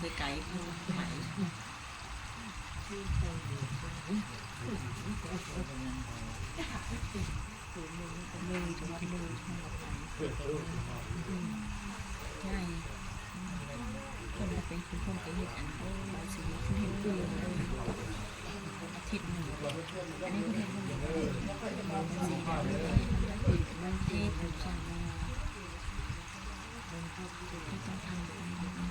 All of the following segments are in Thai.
ไปไกลไหมเลยจังหวัดเลยจังหวัดไหนใช่คนจะเป็นคนคนจะเห็นอันเขาเราสิเขาเห็นปูเลยอาทิตย์หนึ่งอันนี้เขาเห็นมันเลยสีดำเลยมันเทพมันสั่งมาที่ต้องทำแบบนี้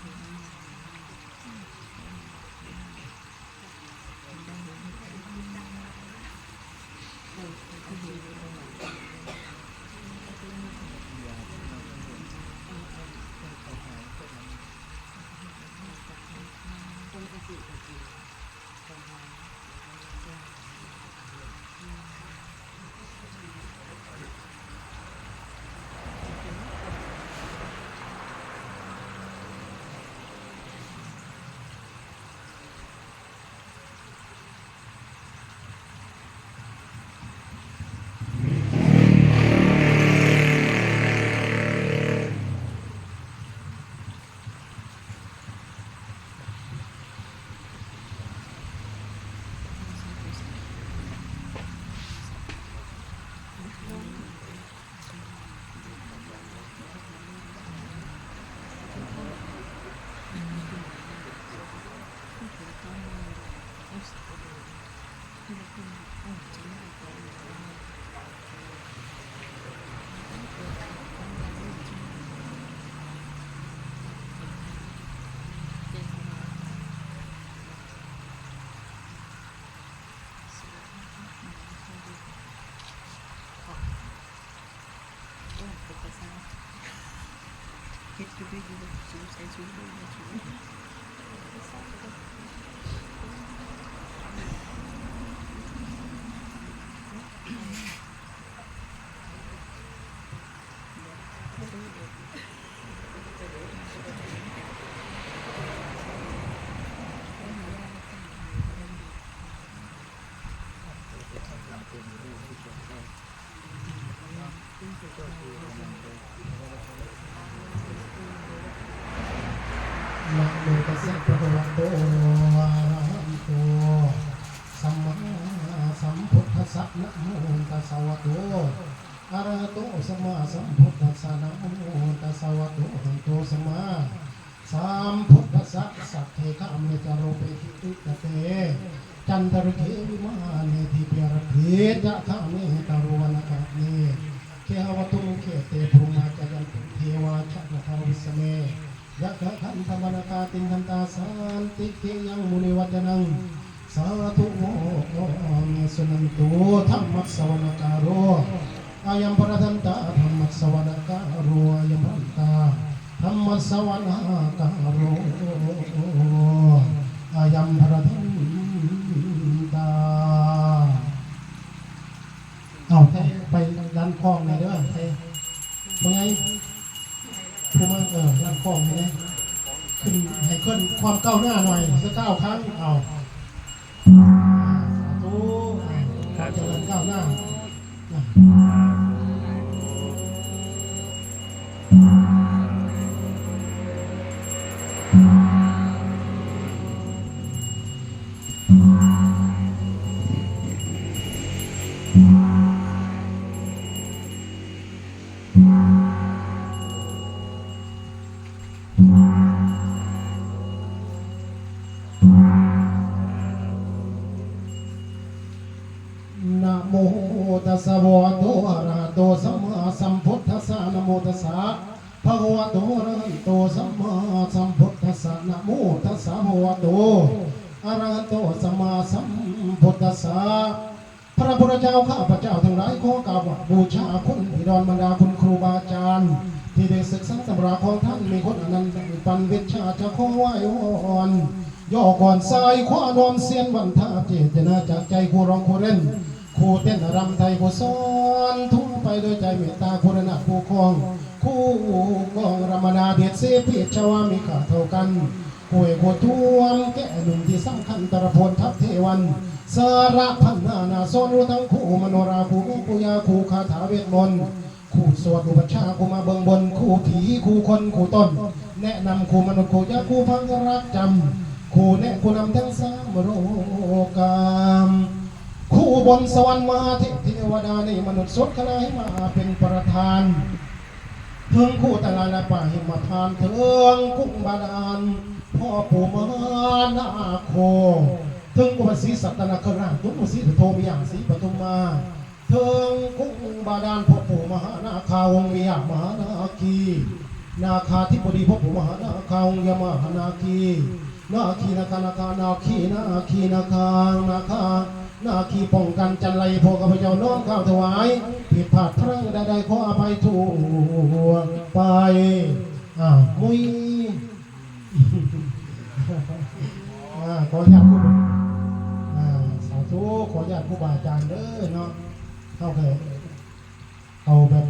คิดดูดิดูสูใส่สูด้ว ยะคะเมตารวนะกะเนเคหวตุเขเตภุมาจยันตุเทวาชันะทาวิสเมยักะขันธมนกาตินทันตาสันติเกยังมุนิวัจนังสาธุโมเมสุนันตุธรรมัสสวนการโรอายัมปรทันตาธรรมัสสวนการโรอายัมปรันตาธรรมัสสวนการโรอายัมปรทันตาเอาไปไปร้านคลองเลยเด้อไป เป็นไงผู้มาเออรับของนี่นะขึ้นให้ขึ้นความก้าวหน้าหน่อยสักเก้าครั้งเอาสาธุการเจริญก้าวหน้า วะโตอะระหะโตสัมมาสัมพุทธัสสะนะโมตัสสะภะคะวะโตอะระหะโตสัมมาสัมพุทธัสสะนะโมตัสสะภะคะวะโตอะระหะโตสัมมาสัมพุทธัสสะพระพุทธเจ้าข้าพระเจ้าทั้งหลายขอกราบบูชาคุณบิดรบรรดาคุณครูบาอาจารย์ ที่ได้ศึกษาตำราของท่านมีคนอนันต์ปันเวชาจะขอไหว้วอนย่อก่อนสายขวานอมเสียนวันทาเจตนาจากใจครูร้องครูเล่น ครูเต้นรำไทยผู้สอนทุ่งไปโดยใจเมตตาคุณนักผู้ครอง คู่กองรมนาเดียดเสพีชาวามีขาเท่ากันห่วยขวดท่วมแก่หนุ่มที่สำคัญตรพลทัพเทวันสาระพันนานาโซนรู้ทั้งคู่มโนราคู่ปุยาคู่คาถาเวทมนต์คู่สวดอุปชาคู่มาเบิงบน คู่ผีคู่คนคู่ต้น แนะนำคู่มนุษย์คู่ยาคู่พังรักจำคู่แนะคู่นำทั้งสามโรกาม คนสวรรค์มาเทพเทวดาในมนุษย์สดคณะให้มาเป็นประธานเทิงคู่ตลายละป่าหิมพานเทิงกุ้งบาดาลพ่อปู่มานาโคเทิงอุปสีสัตนาคราชทุกอุปสีโทมีอย่างสีปทุมมาเทิงกุ้งบาดาลพ่อปู่มหานาคาวงมีอย่างมหานาคี นาคาธิบดีพ่อปู่มหานาคาวงยมหานาคี นาคีนาคานาคานาคีนาคีนาคานาคา นาคีป้องกันจันไรพวกข้าพเจ้าน้อมข้าวถวาย ผิดพลาดพลั้งใดๆขออภัยทั่วไปอ้ามุยอขออนุญาตผู้อ่าสาธุขออนุญาตผู้บาอาจารย์เด้อเนาะเข้าเคยเอาแบบ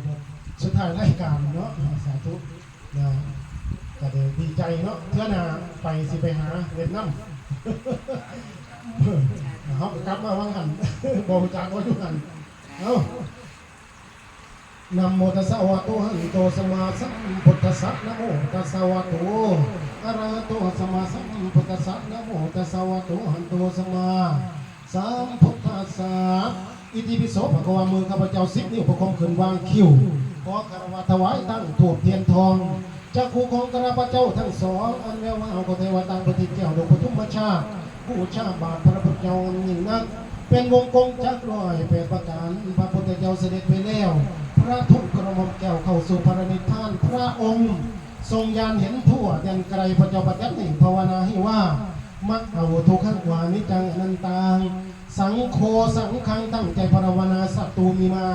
สุดท้ายรายการเนาะสาธุนะก็เดี๋ยวดีใจเนาะเพื่อนาไปสิไปหาเวียดนาม เขาก็กลับมาว่างหันบอกจากว่าดูหันเอ้านะโมตัสสะวะโตหันโตสมาสัมพุทธัสสะนะโมตัสสะวะโตอะระหะโตสมาสัมพุทธัสสะนะโมตัสสะวะโตหันโตสมาสัมพุทธัสสะอิติปิโสภะคะวะมือข้าพเจ้าสิบนิ้วประคองขึ้นวางคิ้วขอคารวะถวายตั้งถูกเทียนทองจากคู่ของข้าพเจ้าทั้งสองอันแวววาวก็เทวตังปฏิแก้วดวงปทุมชาติ ผู้ชาบาทพระพุทธเจ้ายิ่งนัก เป็นวงกลมจักรอยแปดประการพระพุทธเจ้าเสด็จไปแล้ว พระทุกกระหม่อมแก้วเข้าสู่พระนิพพานพระองค์ ทรงยานเห็นทั่วยันไกลพระเจ้าปัจจัยหนึ่งภาวนาให้ว่ามักเอาทุกขังวานิจังอนันตังสังโฆสังขังตั้งใจภาวนาสัตตูมีมา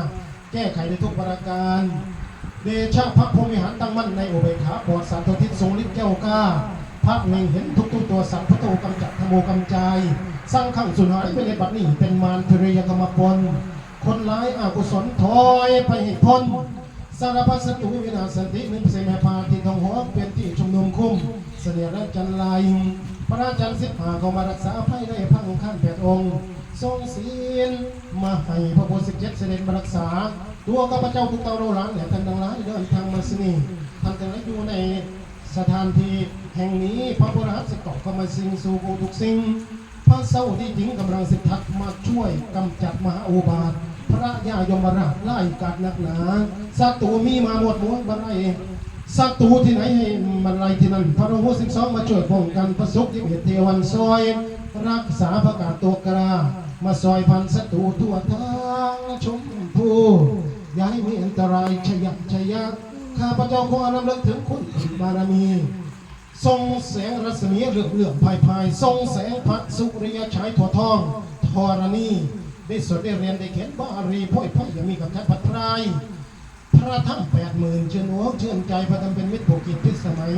แก้ไขในทุกประการเดชะพระพรหมิหารตั้งมั่นในอุเบกขาปลอดสารทิศทรงฤทธิ์แก้วกล้า พระเล็งเห็นทุกทุกตัวสังพระโตกำจัดธโมกำจายสร้างขังสุนหายไปในบัดนี้เป็นมารทรยกรรมปนคนร้ายอากุศลถอยไปให้พ้นสารพัดศัตรูวินาศสันตินึ่งเสมาพาที่ทองหัวเป็นที่ชุมนุมคุ้มเสน่ห์และจันลายพระราชันสิบหาเข้ามารักษาภัยในพระองค์ข้านแปดองค์ ทรงศีลมาให้พระโพธิสิบเจ็ดเสด็จมารักษา ตัวข้าพเจ้าทุกเตาเราหลานและท่านทั้งหลายเดินทางมาสนีท่านทั้งหลายอยู่ใน สถานที่แห่งนี้พระพุทธสิเกาะเข้ามาสิงสู่ทุกสิ่งพระเศร้าที่จริงกำลังสิทธัตมาช่วยกำจัดมหาอุบาท พระยายมราชไล่กัดหนักหนาศัตรูมีมาหมดมวนบไลศัตรูที่ไหนให้มันไล่ที่นั่นพระรหสิบสองมาช่วยป้องกันประสบที่เหตุเทวันซอย รักษาประกาศตัวกลามาซอยพันศัตรูทั่วทางชมพูย่าให้มีอันตรายชยักชยัก ข้าพเจ้าขอน้ำเลิกถึงคุณบารมี ทรงแสงรัศมีเหลืองเหลืองภายภาย ทรงแสงพระสุริยฉายถั่วทองธรณีได้สดได้เรียนได้เขียนบารีพ่อยพ่อยยังมีกับทัดพัดพรายพระธรรมแปดหมื่นเชื่อหัวเชื่อใจพระธรรมเป็นมิตรผูกกิจพิสมัย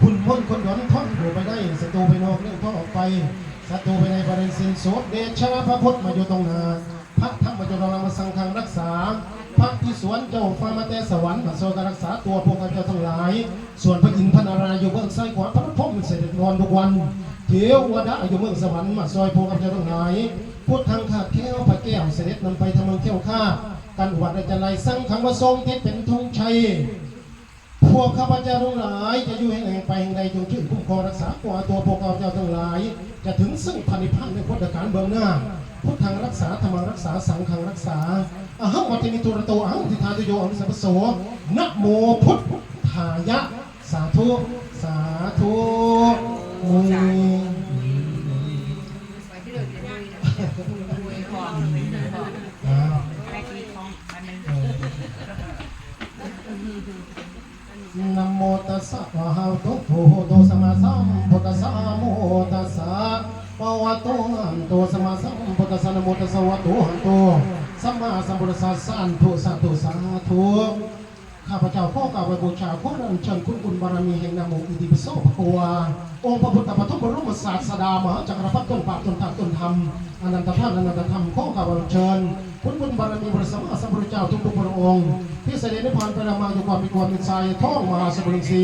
คุณมนคนหย่อนท่อนผูไปได้ศัตรูไปนอกเรื่องท่อนออกไปศัตรูไปในประเด็นสินโสดเดชะพระพุทธมาอยู่ตรงหาพระธรรมมาอยู่ตรงหนามาสังฆังรักษา พระที่สวนเจ้าฟ้ามาแต่สวรรค์มาโซการรักษาตัวพวกข้าเจ้าทั้งหลาย ส่วนพระอินทร์พระนารายณ์อยู่เบื้องซ้ายขวาพระพรหมเสด็จนอนทุกวันเทวดาอยู่เมืองสวรรค์มาซอยพวกข้าเจ้าทั้งหลายพุทธังขาดแก้วพระแก้วเสด็จนำไปทำเมืองเที่ยวข้ากันวัดอาจารย์ไรสั่งคำว่าทรงเทศเป็นธงชัย พวกข้าพเจ้าทั้งหลาย จะอยู่แห่งใดไปแห่งใดจงชื่นคุ้มครองรักษากว่าตัวพวกข้าเจ้าทั้งหลาย จะถึงซึ่งพันธิพันธ์ในพุทธการเบื้องหน้าพุทธังรักษาธรรมังรักษาสังฆังรักษาอะหังวัติมิตุระโตอหังทิทาตุโยอะหังสัพพโสนะโมพุทธายะ สาธุ สาธุมุไปที่เดินจะได้นะคุยของของอ่าไปที่ของ นะโมตัสสะภะคะวะโตอะระหโตสัมมาสัมพุทธัสสะโมตัสสะภะวะโตอะระหะโตสัมมาสัมพุทธัสสะนะโมตัสสะวะโตอะระหะโตสัมมาสัมพุทธัสสะสาธุสาธุสาธุ ข้าพเจ้าขอกราบไหว้บูชาขอเรียนเชิญคุณบุญบารมีแห่งนามอิติปิโสภคะวาองค์พระพุทธปฐมบรมศาสดามหาจักรพรรดิต้นปาบต้นทางต้นธรรมอนันตธาตุอนันตธรรมขอกราบไหว้เชิญคุณบุญบารมีพระสัมมาสัมพุทธเจ้าทุกๆพระองค์ที่เสด็จนิพพานไปแล้วมาอยู่ความมีความเป็นทรายท่องมหาสมุทรสี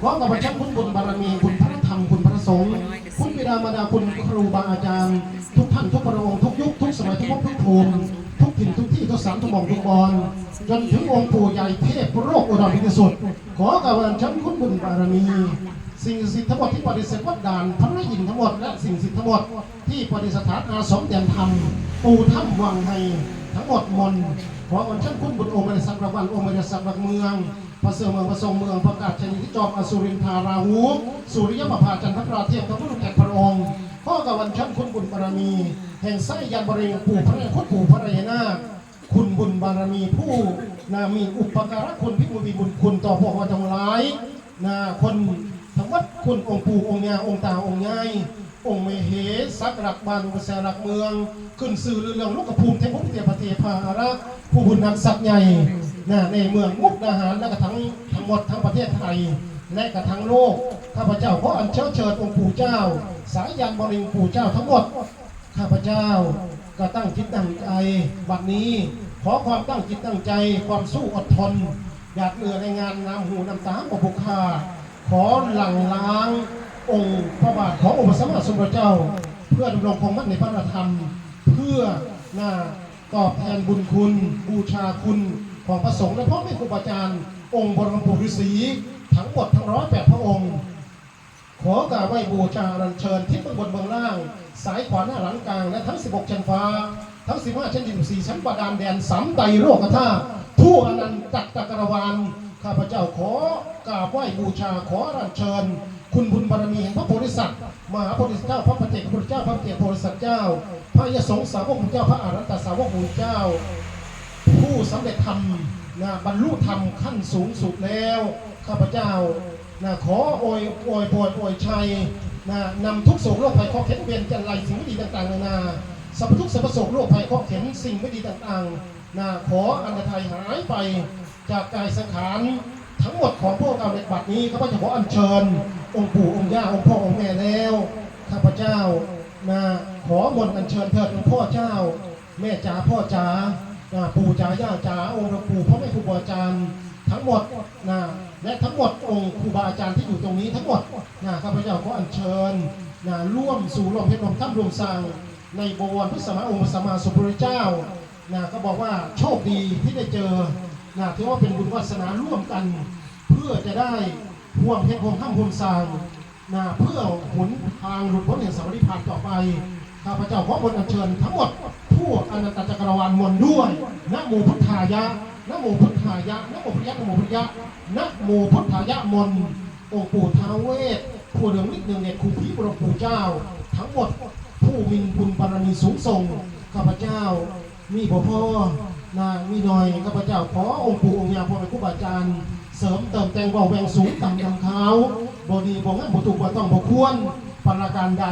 ขอกับพระเจ้าคุณบุญบารมีคุณพระธรรมคุณพระสงฆ์คุณบิดามารดาคุณครูบาอาจารย์ ทุกท่านทุกพระองค์ทุกยุคทุกสมัยทุกภพทุกภูมิ ทุกถิ่นทุกที่ทุกสามทุกหม่องทุกบอนจนถึงองค์ปู่ใหญ่เทพโรคอุดรพิสุทธิ์ขอกราบวันชั้นคุณบุญบารมีสิ่งศักดิ์สิทธิ์ทั้งหมดที่ปฏิเสธวัดด่านพระนยินทั้งหมดและสิ่งศักดิ์สิทธิ์ทั้งหมดที่ปฏิสถานอาสมเด่นธรรมปู่ถ้ำวังไฮทั้งหมดมนขอวันชั้นคุณบุญองค์บริษัทระวันองค์บริษัทรักเมืองพระเสือเมืองพระทรงเมืองประกาศชนิที่จอมอสุรินทาราหูสุริยมภาจันทราเทพพระพุทธแก่พระองค์ กับวันชั้นคุณบุญบารมี แห่งไส้ยันบริเวณปู่พระคุณปู่พระเรนาคุณบุญบารมีผู้นามีอุปการะคุณพิมุมีบุญคุณต่อพวกเราทั้งหลายนาคนทั้งวัดคุณองค์ปู่องค์ยาองค์ตาองค์ยายองค์เมเหสักหลักบานอุษหลักเมือง ขึ้นสื่อเรื่องลูกกระภูมเทพพุทธเทพเทพารักผู้บุญนักศักดิ์ใหญ่นะในเมืองมุกดาหารและก็ทั้งทั้งหมดทั้งประเทศไทย และก็ทั้งโลก ข้าพเจ้าขออัญเชิญเชิญองค์ปู่เจ้า สายยันบริงปู่เจ้าทั้งหมด ข้าพเจ้าก็ตั้งจิตตั้งใจบัดนี้ ขอความตั้งจิตตั้งใจความสู้อดทนอยากเหลือในงานน้ำหูน้ำตาของบุคคาขอหลั่งล้างองค์พระบาทขององค์พระสัมมาสัมพุทธเจ้า เพื่อดำรงคงมั่นในพระธรรม เพื่อหน้าตอบแทนบุญคุณ บูชาคุณของพระสงฆ์และพ่อแม่ครูบาอาจารย์ องค์บรมปู่ฤาษี ทั้งหมดทั้งร้อยแปดพระองค์ ขอกราบไหว้บูชารันเชิญทิศเบื้องบนเบื้องล่าง สายขวาหน้าหลังกลาง และทั้ง 16 ชั้นฟ้า ทั้ง 15 ชั้นดินสี่ชั้นบาดาลแดนสามไตรโลกธาตุทั่วอนันตจักรวาลข้าพเจ้าขอกราบไหว้บูชาขอรันเชิญ คุณบุญบารมีแห่งพระโพธิสัตว์มหาโพธิสัตว์เจ้าพระปฏิเจกพระพุทธเจ้าพระเจกโพธิสัตว์เจ้า พระยสงสาวกของเจ้าพระอรันตสาวกของเจ้า ผู้สำเร็จธรรมนะบรรลุธรรมขั้นสูงสุดแล้ว ข้าพเจ้านะขอโอยโอยโพยโอยชัยนะนำทุกโศกโรคภัยข้อเข็นเวียนจันไรสิ่งไม่ดีต่างๆนานาสัพพทุกสัพพโศกโรคภัยข้อเข็นสิ่งไม่ดีต่างๆนะขออันตรายหายไปจากกายสังขารทั้งหมดของพวกเราในบัดนี้ข้าพเจ้าขออัญเชิญ องค์ปู่องค์ย่าองค์พ่อองค์แม่แล้วข้าพเจ้านะขอมนต์อัญเชิญเถิดองค์พ่อเจ้า แม่จ๋าพ่อจ๋านะปู่จ๋าย่าจ๋าองค์หลวงปู่พ่อแม่ครูบาอาจารย์ทั้งหมดนะ และทั้งหมดองค์ครูบาอาจารย์ที่อยู่ตรงนี้ทั้งหมดนะข้าพเจ้าขออัญเชิญนะร่วมสู่ร่วมเพชรร่วมถ้ำรวมสร้างในบวรพระสมมาองค์สัมมาสัมพุทธเจ้านะก็บอกว่าโชคดีที่ได้เจอนะถือว่าเป็นบุญวาสนาร่วมกัน เพื่อจะได้ห่วมเพชรห่วมถ้ำห่วมสร้างนะเพื่อหนทางหลุดพ้นแห่งสวรรค์นิพพานต่อไปข้าพเจ้าขอบนอัญเชิญทั้งหมดทั่วอนันตจักรวาลมวลด้วยนะโมพุทธายะ นะโมพุทธายะนะโมพุทธายะนะโมพุทธายะนะโมพุทธายะมนต์องค์ปู่ท้าวเวสผู้เดืองนิดหนึ่งเด็ดครูพี่บรมปู่เจ้า ทั้งหมดผู้มีบุญบารมีสูงส่งข้าพเจ้า มีพ่อพ่อนางมีหน่อยข้าพเจ้าขอองค์ปู่องค์ยาพ่อแม่ครูบาอาจารย์เสริมเติมแต่งเบาแวงสูงต่ำยำขาวบดีบงั้นบุตุบต้องบควรปราการใด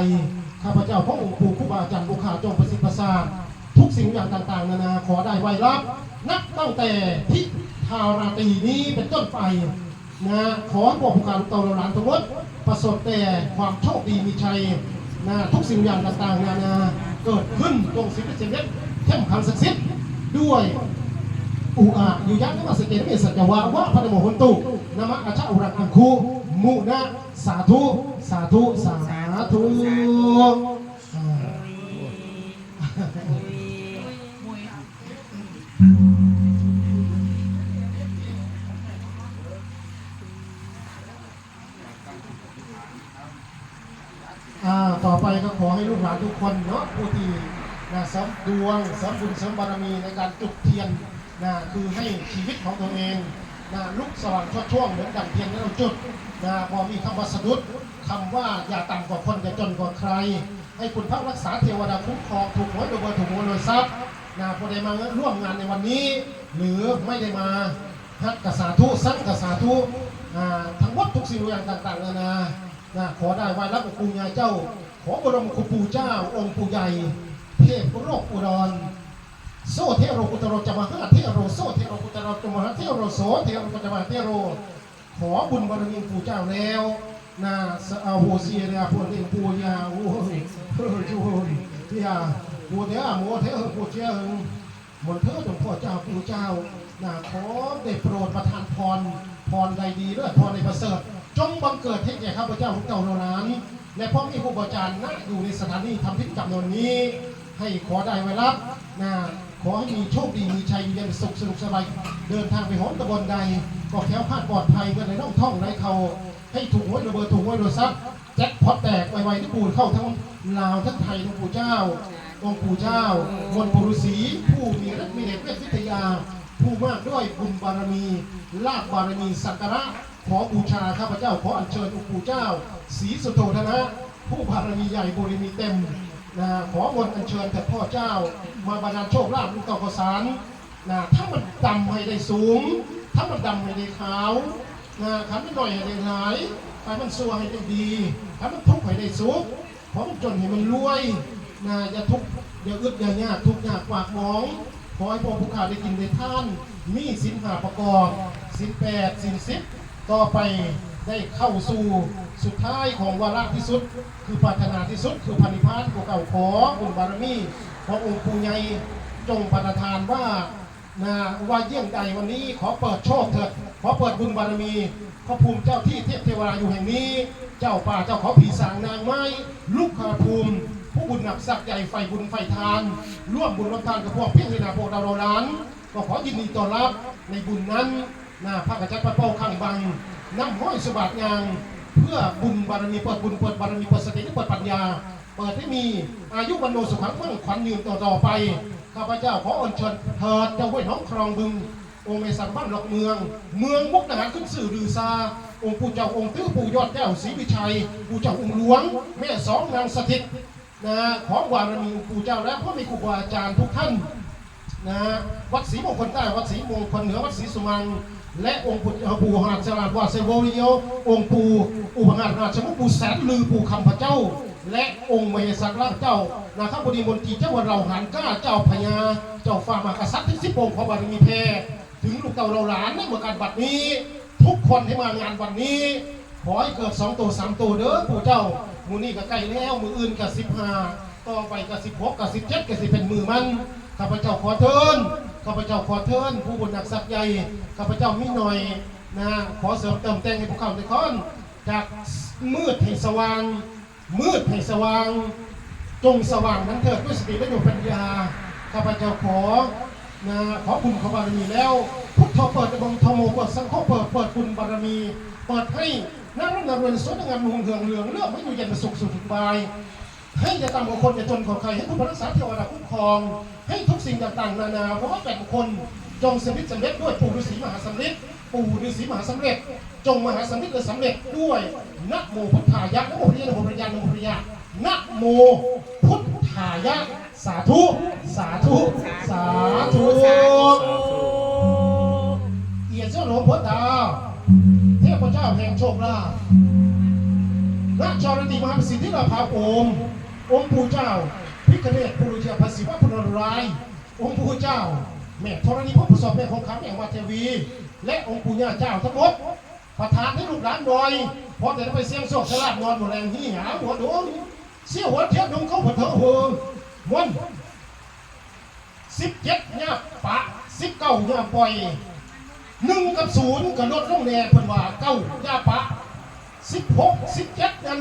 ข้าพเจ้าพระองค์ครูครูบาอาจารย์บุคคาจงประสิทธิ์ประสาท ทุกสิ่งอย่างต่างๆ นานาขอได้ไว้รับ นับตั้งแต่ทิทาราตรีนี้เป็นต้นไปนะขอให้พวกการเตาหลานทั้งหมดประสบแต่ความโชคดีมีชัยนะทุกสิ่งอย่างต่างๆ นานาเกิดขึ้นตรงสิ่งที่เสียงเข้มขังศักดิ์สิทธิ์ด้วยอุอาอยู่ยักษ์นมัสเกตเมสัจวะวะพระโมหนตุนามะอาชาอุรังอังคูมุนะสาธุ สาธุ สาธุ ไปก็ขอให้ลูกหลานทุกคนเนาะผู้ที่นะสมดวงสมบุญสมบารมีในการจุดเทียนนะคือให้ชีวิตของตัวเองนะลุกสว่างชดช่วงเหมือนดังเทียนที่เราจุดนะพอมีคำว่าสะดุดคำว่าอย่าต่ำกว่าคนอย่าจนกว่าใคร ให้คุณพระรักษาเทวดาคุ้มครองถูกหวยโดยบร์ถูกหวยโดยทรัพย์นะผู้ใดมาร่วมงานในวันนี้ หรือไม่ได้มาฮักกสาธุสังกสาธุทั้งหมดทุกสิ่งทุกอย่างต่างๆนานานะขอได้ไหว้รับองค์ปู่ยาเจ้า ขอบรมครูปู่เจ้าองค์ปู่ใหญ่ เทพโรคอุดรโซเทโรกุตโรจมาหาเทโรโซเทโรกุตโรจมาหาเทโรโซเทโรกุตมาหาเทโร ขอบุญบารมีปู่เจ้าแล้วนะสอาโหเสียเนี่ยพวกนี้ปู่ยาโอ้ยเฮ้ยจูนพี่ยาปู่เถอะหมูเถอะปู่เจ้าหมดเถอะหลวงพ่อเจ้าปู่เจ้านะขอได้โปรดประทานพรพรใดดีเลิศพรในประเสริฐ จงบังเกิดให้แก่ข้าพเจ้าของเจ้าเหล่านั้น และพ่อมีครูบอาจารย์นะอยู่ในสถานีทำพิธีกรรมนนี้ ให้ขอได้ไว้รับนะขอให้มีโชคดีมีชัยมีเย็นสุขสนุกสบายเดินทางไปหนตะบนใด ก็แคล้วคลาดปลอดภัยเมื่อในน้องท่องในเขาให้ถูกหวยระเบิดถูกหวยโดยซับแจ็คพอตแตกไวๆที่ปูเข้าทั้งลาวทั้งไทยทั้งปู่เจ้าองค์ปู่เจ้ามนต์ปุรุษีผู้มีฤทธิ์มีเดชเวทวิทยา ผู้มากด้วยบุญบารมีลาภบารมีสักการะ ขอบูชาข้าพเจ้าขออัญเชิญองค์ปู่เจ้าศรีสุโธธนะ ผู้บารมีใหญ่บารมีเต็มนะขอมนต์อัญเชิญแต่พ่อเจ้ามาบรรดาลโชคลาภลูกเต่ากสารนะถ้ามันดำให้ได้สูง ถ้ามันดำให้ได้ขาวนะขันไม่หน่อยให้ได้หลายถ้ามันสัวให้ได้ดีถ้ามันทุกข์ให้ได้สุขเพราะมันจนให้มันรวยนะอย่าทุกข์อย่าอึดอย่ายากทุกข์ยากปากมองขอให้พวกผู้ขาได้กินได้ท่าน มีสินหาประกอบสินแปดสินสิบ ต่อไปได้เข้าสู่สุดท้ายของวาระที่สุด คือปรารถนาที่สุด คือพันิพานของเก่าขอบุญบารมีขององค์ปู่ใหญ่จงประทานว่านะว่าเยี่ยงใดวันนี้ขอเปิดโชคเถิดขอเปิดบุญบารมีพระภูมิเจ้าที่เทพเทวราอยู่แห่งนี้ เจ้าป่าเจ้าเขาผีสางนางไม้ลูกคาภูมิ ผู้บุญหนักสักใหญ่ไฟบุญไฟทาน ร่วมบุญร่วมทานกับพวกเพียงในนาพวกเราเราล้าน ก็ขอยินดีต้อนรับในบุญนั้น นาพระกระจัดพระเป้าข้างบังน้ำห้อยสบัดงาง เพื่อบุญบารมีเปิดบุญเปิดบารมีเปิดสติเปิดปัญญา เปิดให้มีอายุวันโนสุขังมั่งขวัญยืนต่อต่อไปข้าพเจ้าขออัญเชิญเถิดเจ้าห้วยน้องครองบึง องค์เมสังบ้านหลอกเมือง เมืองมุกดาหารขึ้นสื่อดือซาองค์ปู่เจ้าองค์ตื้อปู่ยอดแก้วศรีวิชัยปู่เจ้าองค์หลวง แม่สองนางสถิตนะของวารมีปู่เจ้าและพระมีครูบาอาจารย์ทุกท่านนะวัดศรีมงคลใต้วัดศรีมงคลเหนือวัดศรีสุมัง และองค์ปู่ปู่หาดสลัดวาเซโวริโยองค์ปู่อุปงาราชมุปู่แสนลือปู่คำพระเจ้า และองค์มเหสักราชเจ้านะครับบดีมนตรีเจ้าวันเราหานก้าเจ้าพญาเจ้าฟ้ามหากษัตริย์ที่สิบองค์พระบารมีแพ้ถึงลูกเต่าเราหลานในเมื่อการบัดนี้ ทุกคนให้มางานวันนี้ ขอให้เกิดสองตัวสามตัวเด้อปู่เจ้ามูนี่ก็ใกล้แล้วมืออื่นกับสิบห้า ต่อไปกับสิบหกกับสิบเจ็ดกับสิบเป็นมือมันข้าพเจ้าขอเทินข้าพเจ้าขอเทินผู้บุญหนักสักใหญ่ข้าพเจ้ามีหน่อยนะขอเสริมเติมแต่งให้พวกเขาในค้อนจากมืดให้สว่าง มืดให้สว่าง จงสว่างนั้นเถิดด้วยสติและด้วยปัญญาข้าพเจ้าขอนะขอบุญขอบารมีแล้ว พุทธเปิดบงธโมเปิดสังฆเปิดเปิดบุญบารมี เปิดให้นักร่ำนักเรียนสวยงามมุ่งเหืองเหลืองเลือกไม่อยู่เย็นสุขสุขสบาย ให้จะตามกับคนจะจนของใครให้ผู้รักษาเทวดาคุ้มครอง ให้ทุกสิ่งต่างๆ นานาเพราะว่าแต่บุคคลจงสำเร็จสำเร็จด้วยปู่ฤาษีมหาสำเร็จปู่ฤาษีมหาสำเร็จ จงมหาสำเร็จและสำเร็จด้วยนะโมพุทธายะนะโมพระยะนะโมพระยะนะโมพระยะนะโมพุทธายะสาธุสาธุสาธุเอียดเจ้าหลวงพ่อตาเทพเจ้าแห่งโชคลาภระจารติมหาประสิทธิราภาโอม องค์ปู่เจ้าพิคเนตปุรุชาภาษีวะพุทธราย องค์ปู่เจ้า แม่ธรณีพระผู้สอบแม่ของขาแห่วัดเทวี และองค์ปู่ย่าเจ้าทั้งหมดประทานให้ลูกหลานโดยพอแต่ไปเสียงโศกสลาดนอนหมดแรงที่หาหัวโดนเสี้ยวหัวเทียบดงเขาผัดเถอะเฮอวันสิบเจ็ดเนี่ยปะสิบเก้าเนี่ยปล่อยหนึ่งกับศูนย์กับลดลงแน่เพิ่นว่าเก้าย่าปะสิบหกสิบเจ็ดกัน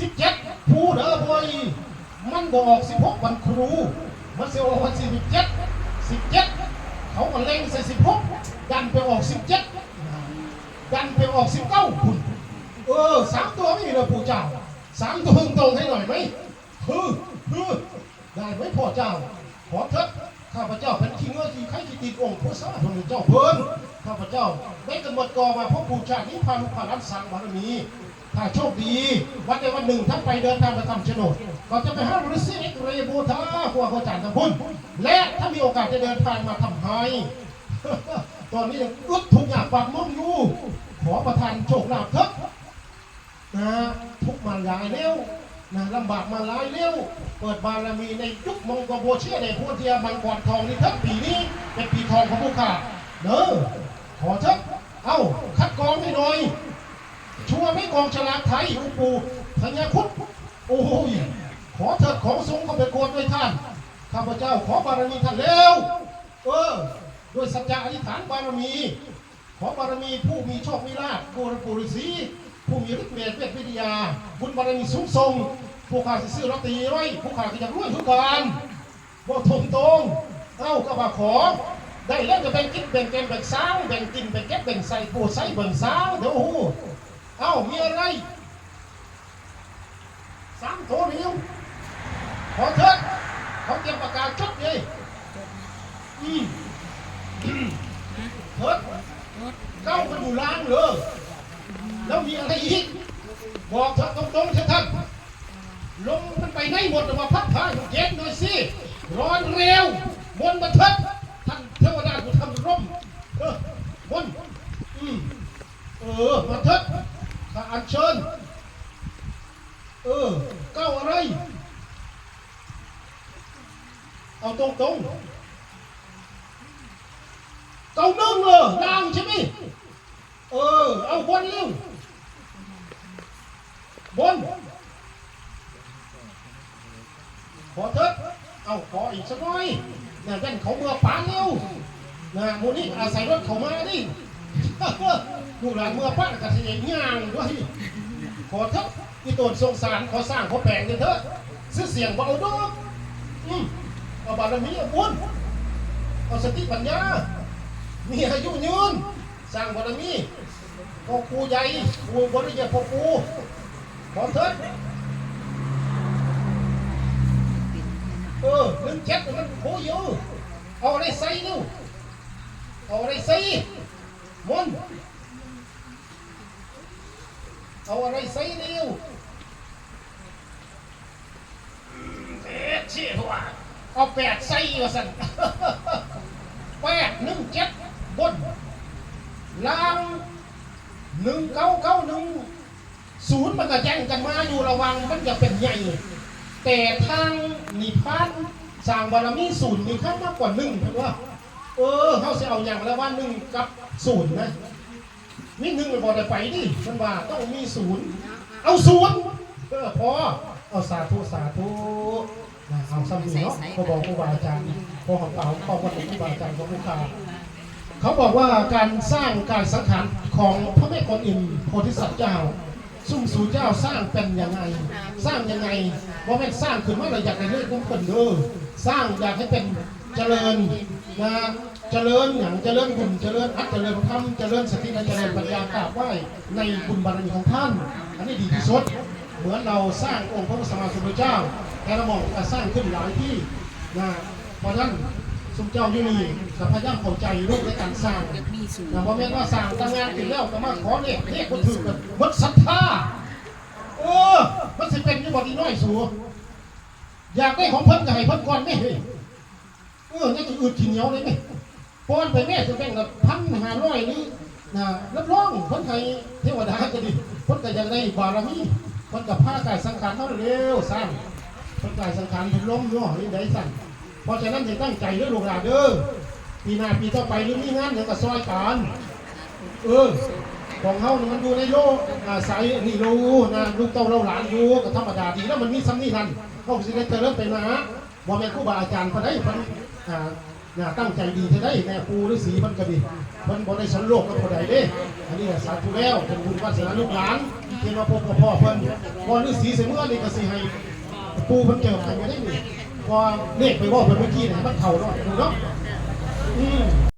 สิบเจ็ดผู้เด้อบ่อยมันบอกสิบหกวันครูมันเสียออกวันสิบเจ็ดสิบเจ็ดเขาก็เล็งใส่สิบหกดันไปออกสิบเจ็ดดันไปออกสิบเก้าคุณเออสามตัวไม่มีเลยปู่เจ้าสามตัวตรงให้หน่อยไหมคือคือได้ไหมพ่อเจ้า ขอเถิดข้าพเจ้าเป็นขี้เงือขี้ไข่ขี้ตีนองค์ผู้สร้างพระเจ้าเพิ่นข้าพเจ้าได้กำหนดกอมาพบปู่ชาตินี้พาลูกพาหลานสั่งบารมี ถ้าโชคดีวันใดวันหนึ่งท่านไปเดินทางไปทำโฉนดก็จะไปหาฤาษีเอกเรยบูธาพวกอาจารย์ทำพุนและถ้ามีโอกาสจะเดินทางมาทำให้ตอนนี้ยังอึดทุกอย่างปากมุ่งอยู่ขอประทานโชคลาภเถอะนะทุกมาหลายเร็วนะลำบากมาหลายเร็วเปิดบารมีในยุคมงกรโบเชียในพวเทียมังกรทองนี่ทั้งปีนี้เป็นปีทองของผู้ข้าเด้อขอเถอะเอ้าคัดกรองให้หน่อย วไม่กองฉลากไทยอุปูพญาคุดโอ้โหยขอเถิดของทรงก็ไปโกรธด้วยท่านข้าพเจ้าขอบารมีท่านเร็วเออด้วยสัจจะอธิษฐานบารมี ขอบารมีผู้มีโชคมีลาภบุรปุริสีผู้มีฤทธิ์เดชเวทวิทยา บุญบารมีสูงส่งผู้ขาสิซื้อลอตเตอรี่ไว้ผู้ขาที่อยากรวยทุกการบอกตรงตรงเอ้าก็ว่าขอ ได้แล้วจะแบ่งกินแบ่งแกนแบ่งสาวแบ่งกินแบ่งเก็บแบ่งใส่ปูใส่แบ่งสาวเดี๋ยวโอ้ เอ้ามีอะไรสามโถเดียวขอเถิดเขาเตรียมประกาศจดเลยอืมเถิดเก้ามันอยู่ล่างเลยแล้วมีอะไรอีก บอกเถอะตรงๆเถอะท่านลงมันไปไหนหมดมาพัดพาเย็นหน่อยสิร้อนเร็วบนบันเทิดท่านเทวดาผู้ทำร่มเออบนอืมเออมาเถิดข้าอัญเชิญเออเก้าอะไรเอาตรงๆเก้านึ่งเทิด เอาขออีกสักหน่อยนะยันเขาเมื่อป่าเร็วนะโมนี่อาศัยรถเขามาดิ ลูกหลานเมื่อป้านกระเสียย่างด้วยขอเถิดที่ตนสงสารขอสร้างขอแปลงเลยเถอะซื้อเสียงบ่เอาดอกอืมเอาบารมีเอาบุญเอาสติปัญญา มีอายุยืน สร้างบารมีพ่อครูใหญ่ครูบริยาพ่อครูขอเถิดเออนึ่งเจ็ดมันโคอยู่เอาอะไรใส่ดูเอาอะไรใส่ มุนเอาอะไรใส่เร็วเอ๊ะเชี่ยว่าเอาแปดใส่ว่าสันแปดหนึ่งเจ็ดบนล่างหนึ่งเก้าเก้าหนึ่งศูนย์มันก็แย่งกันมาอยู่ระวังมันจะเป็นใหญ่แต่ทางนิพพานสร้างบารมีศูนย์มีขั้นมากกว่าหนึ่งเห็นว่า เออเขาจะเอาอย่างแล้วว่าหนึ่งกับศูนย์นะมีหนึ่งมันบอกได้ไปดิมันว่าต้องมีศูนย์เอาศูนย์เออพอเอาสาธุสาธุนะเอาซ้ำนี่เนาะพอบอกครูบาอาจารย์พอของเปล่าพอวันครูบาอาจารย์ของลูกค้าเขาบอกว่าการสร้างการสังขารของพระแม่กวนอิมโพธิสัตว์เจ้าซุ่มสู่เจ้าสร้างเป็นยังไง สร้างยังไงว่าแม่นสร้างขึ้นมาเราอยากให้เรื่องของคนเด้อสร้างอยากให้เป็นเจริญ นะเจริญอย่างเจริญบุญเจริญอัตเจริญธรรมเจริญสติและเจริญปัญญากราบไหว้ในบุญบารมีของท่าน อันนี้ดีที่สุดเหมือนเราสร้างองค์พระสัมมาสัมพุทธเจ้า แต่ละหมอมก็สร้างขึ้นหลายที่นะเพราะนั้นสมเจ้าอยู่นี่กัพยายามเข้าใจรูปในการสร้างนะเพราะแม่นว่าสั่งตั้งงานติดแล้วก็มาขอเลขเลขคนถือกันวัดศรัทธาเออมันสิเป็นอยู่บ่ดีน้อยสูอยากได้ของเพิ่นก็ให้เพิ่นก่อนไม่ เฮ้ยเออนี่ก็อืดขีเหนียวเลยไหมป้อนไปแม่จะแบ่งกับพันห้าร้อยนี่นะรับรองเพิ่นให้เทวดาก็ดีเพิ่นก็อยากได้บารมีเพิ่นกับผ้ากายสังขารเท่าเร็วสร้างเพิ่นกายสังขารเพิ่นล้มเนาะนี่ได้สั่นเพราะฉะนั้นจะตั้งใจเด้องลูกหลานเด้อปีหน้าปีต่อไปหรือมีงานอย่างกับซอยกันเออของเขานี่มันอยู่ในโลกอาศัยนี่รู้นะลูกเต้าเราหลานอยู่ก็ธรรมดาดีแล้วมันมีซ้ำนี่ทันเขาสิได้เจริญไปนะว่าแม่ครูบาอาจารย์พอได้ นอ่าน่าตั้งใจดีจะได้แม่ปูฤาษีมันก็ดีมันบ่ได้สันโลกกับพอใดเด้อันนี้สาธุแล้วเป็นบุญวาสนาลูกหลานเที่มาพบกับพ่อเพิ่นพอฤาษีเสมื่อนี่ก็สิให้ปูเพิ่นเจอใครไม่ได้นี่พอเลขไปว่าเพิ่นเมื่อกี้นี่มันเข่าเนาะดูเนาะอืม